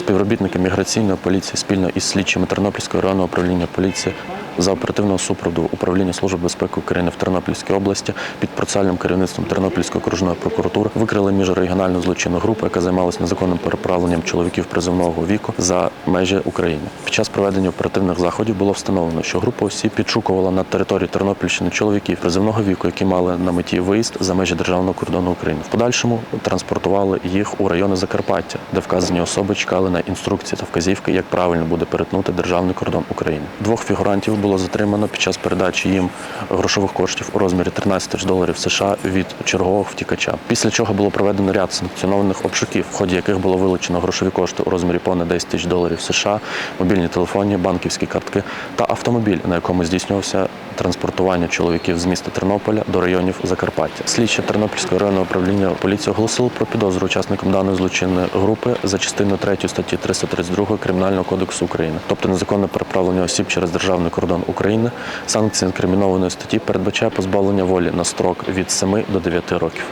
Співробітники міграційної поліції спільно із слідчими Тернопільського районного управління поліції за оперативного супроводу управління Служби безпеки України в Тернопільській області під процесуальним керівництвом Тернопільської окружної прокуратури викрили міжрегіональну злочинну групу, яка займалася незаконним переправленням чоловіків призовного віку за межі України. Під час проведення оперативних заходів було встановлено, що група осіб підшукувала на території Тернопільщини чоловіків призовного віку, які мали на меті виїзд за межі державного кордону України. В подальшому транспортували їх у райони Закарпаття, де вказані особи чекали на інструкції та вказівки, як правильно буде перетнути державний кордон України. Двох фігурантів було затримано під час передачі їм грошових коштів у розмірі 13 тисяч доларів США від чергового втікача. Після чого було проведено ряд санкціонованих обшуків, в ході яких було вилучено грошові кошти у розмірі понад 10 тисяч доларів США, мобільні телефоні, банківські картки та автомобіль, на якому здійснювався транспортування чоловіків з міста Тернополя до районів Закарпаття. Слідчі Тернопільського районного управління поліції оголосили про підозру учасникам даної злочинної групи за частиною 3 статті 332 Кримінального кодексу України, тобто незаконне переправлення осіб через державний кордон України. Санкція інкримінованої статті передбачає позбавлення волі на строк від 7 до 9 років.